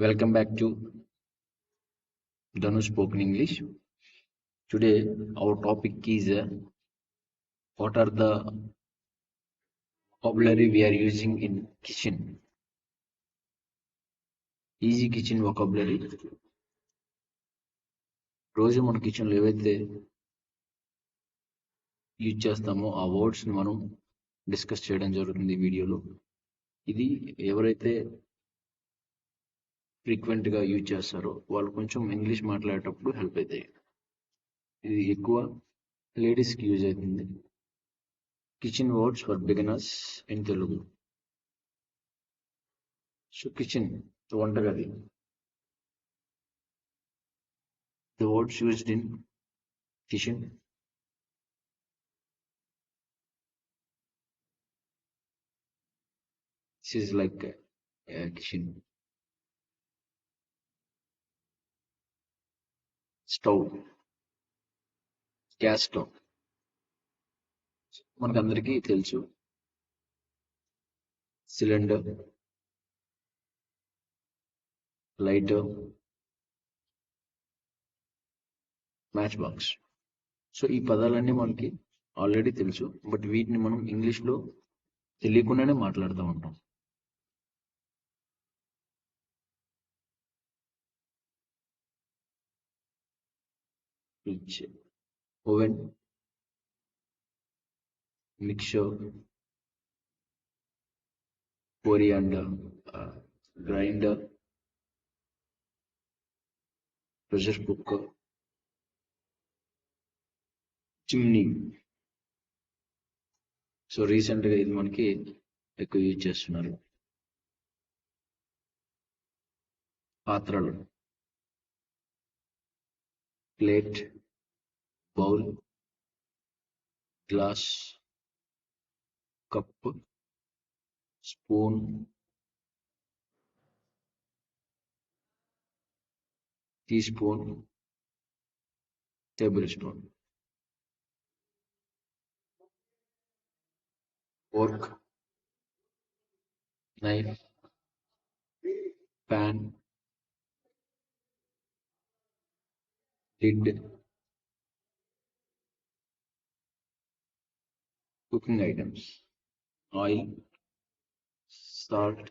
Welcome back to Dhanu Spoken English. Today, our topic is uh, what are the vocabulary we are using in kitchen. Easy kitchen vocabulary రోజు మన కిచెన్లో ఏవైతే use చేస్తామో ఆ వర్డ్స్ని మనం discuss చేయడం జరుగుతుంది ఈ వీడియోలో ఇది ఎవరైతే ఫ్రీక్వెంట్గా యూజ్ చేస్తారో. వాళ్ళు కొంచెం ఇంగ్లీష్ మాట్లాడేటప్పుడు హెల్ప్ అవుతాయి ఇది ఎక్కువ లేడీస్కి యూజ్ అవుతుంది. Kitchen words for beginners in Telugu so kitchen వంటగది. The words used in kitchen this is like a, a kitchen. Stove. Gas stove. మనకందరికీ తెలుసు. Cylinder. Lighter match box. So ఈ పదాలన్నీ మనకి ఆల్రెడీ తెలుసు. బట్ వీటిని మనం ఇంగ్లీష్లో తెలియకుండానే మాట్లాడుతూ ఉంటాం. Fridge oven mixer coriander, uh, grinder, pressure cooker, chimney. So రీసెంట్గా ఇది మనకి ఎక్కువ యూజ్ చేస్తున్నారు. పాత్రలు. Plate. bowl glass cup spoon teaspoon tablespoon fork knife pan lid cooking items, oil, salt,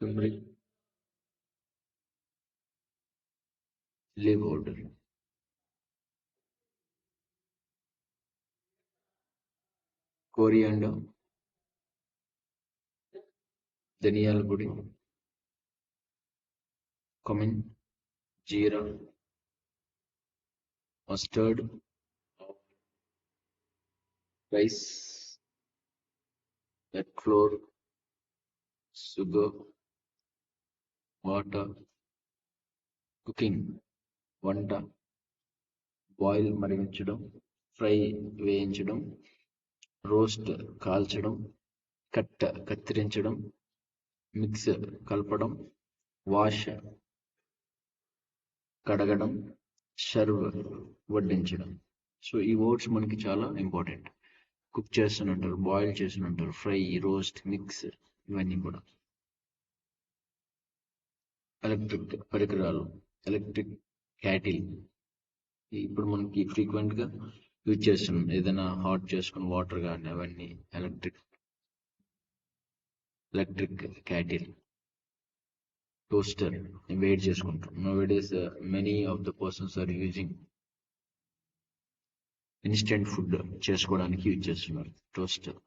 turmeric, chili powder. coriander, ధనియాల పొడి cumin, జీరా mustard rice egg flour sugar water cooking వంట boil మరిగించడం ఫ్రై వేయించడం రోస్ట్ కాల్చడం cut కత్తిరించడం mix కలపడం wash కడగడం serve వడ్డించడం. సో ఈ వర్డ్స్ మనకి చాలా ఇంపార్టెంట్ కుక్ చేస్తున్నట్టారు బాయిల్ చేస్తున్నట్టారు ఫ్రై రోస్ట్ మిక్స్ ఇవన్నీ కూడా. ఎలక్ట్రిక్ పరికరాలు ఎలక్ట్రిక్ క్యాటిల్. ఇప్పుడు మనకి ఫ్రీక్వెంట్గా యూజ్ చేస్తున్నాం. ఏదైనా హాట్ చేసుకుని వాటర్ కానీ అవన్నీ electric electric kettle. Toaster wait చేసుకుంటాం. Nowadays many of the persons are using instant food చేసుకోవడానికి యూజ్ చేస్తున్నారు. Toaster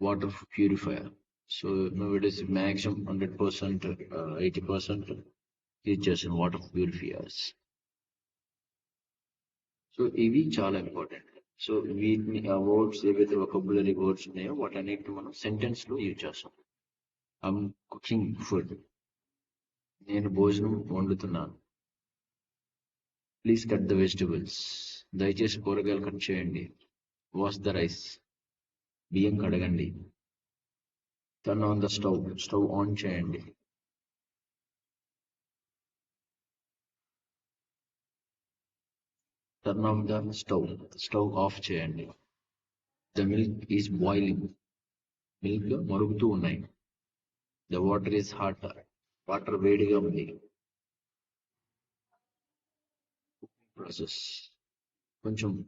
water purifier so nowadays maximum hundred percent eighty percent use చేస్తున్నారు వాటర్ ప్యూరిఫైయర్స్ సో ఇవి చాలా important so వీటిని ఆ words ఏవైతే వొకబులరీ words ఉన్నాయో వాటన్నిటిని మనం సెంటెన్స్లో యూజ్ చేస్తాం. ఐమ్ కుకింగ్ ఫుడ్ నేను భోజనం వండుతున్నాను. ప్లీజ్ కట్ ద వెజిటబుల్స్ దయచేసి కూరగాయలు కట్ చేయండి. Wash the rice. బియ్యం కడగండి. Turn on the stove. Stove on చేయండి. Turn off the stove. Stove off చేయండి. The milk is boiling. Milk మరుగుతూ ఉన్నాయి. The water is hot. Water వేడిగా ఉంది. ప్రాసెస్ కొంచెం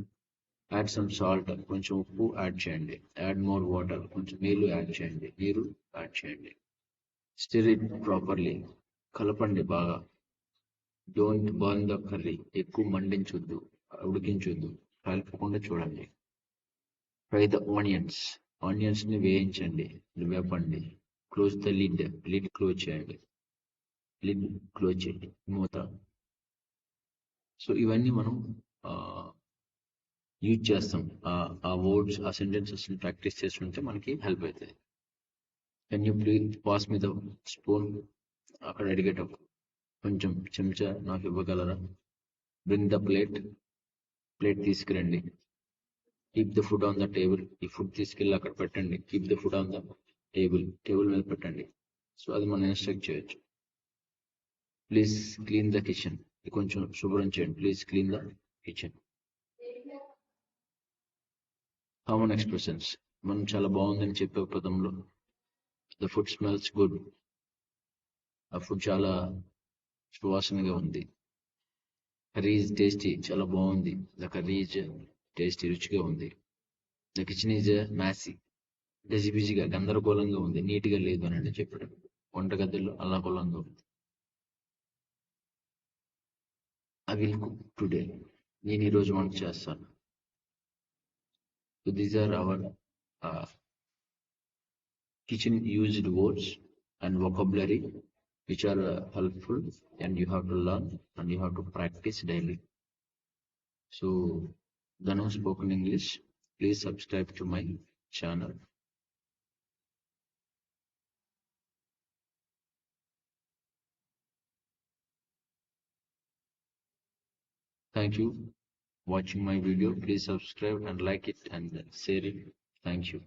యాడ్ సమ్ సాల్ట్ కొంచెం ఉప్పు యాడ్ చేయండి. యాడ్ మోర్ వాటర్ కొంచెం నీళ్ళు యాడ్ చేయండి. నీరు యాడ్ చేయండి. స్టిర్ ఇట్ ప్రాపర్లీ కలపండి బాగా. డోంట్ బర్న్ ద కర్రీ ఎక్కువ మండించొద్దు ఉడికించొద్దు. కలపకుండా చూడండి. ఫ్రై ద ఆనియన్స్ ఆనియన్స్ని వేయించండి. వేపండి close the lid lid close చేయండి. లిడ్ క్లోజ్ చేయండి. మూత. సో ఇవన్నీ మనం యూజ్ చేస్తాం. ఆ వర్డ్స్ ఆ సెంటెన్సెస్ ప్రాక్టీస్ చేస్తుంటే మనకి హెల్ప్ అవుతుంది can you please pass me the spoon అక్కడ అడిగేటప్పుడు. కొంచెం చెంచా నాకు ఇవ్వగలరా? బ్రింగ్ ద ప్లేట్ ప్లేట్ తీసుకురండి. Keep the food on the table ఈ ఫుడ్ తీసుకెళ్ళి అక్కడ పెట్టండి. Keep the food on the table table మీద పెట్టండి. సో అది మనం ఇన్స్ట్రక్ట్ చేయొచ్చు. ప్లీజ్ క్లీన్ ద కిచెన్ కొంచెం శుభ్రం చేయండి. Please clean the kitchen common expressions మనం చాలా బాగుందని చెప్పే పదంలో ద ఫుడ్ స్మెల్స్ గుడ్ ఆ ఫుడ్ చాలా సువాసనగా ఉంది. కర్రీ ఈజ్ టేస్టీ చాలా బాగుంది. ద కర్రీ ఈజ్ టేస్టీ రుచిగా ఉంది. ద కిచెన్ ఈజ్ మ్యాసీ గజిబిజిగా గందరగోళంగా ఉంది. నీట్గా లేదు అని అంటే చెప్పడం. వంటగదిలో అల్లకొల్లంగా ఉంది. ఐ విల్ కుక్ టుడే నేను ఈరోజు వంట చేస్తాను. So these are our uh, kitchen used words and vocabulary which are uh, helpful and you have to learn and you have to practice daily. So Dano Spoken English, please subscribe to my channel. Thank you watching my video please subscribe and like it and share it. Thank you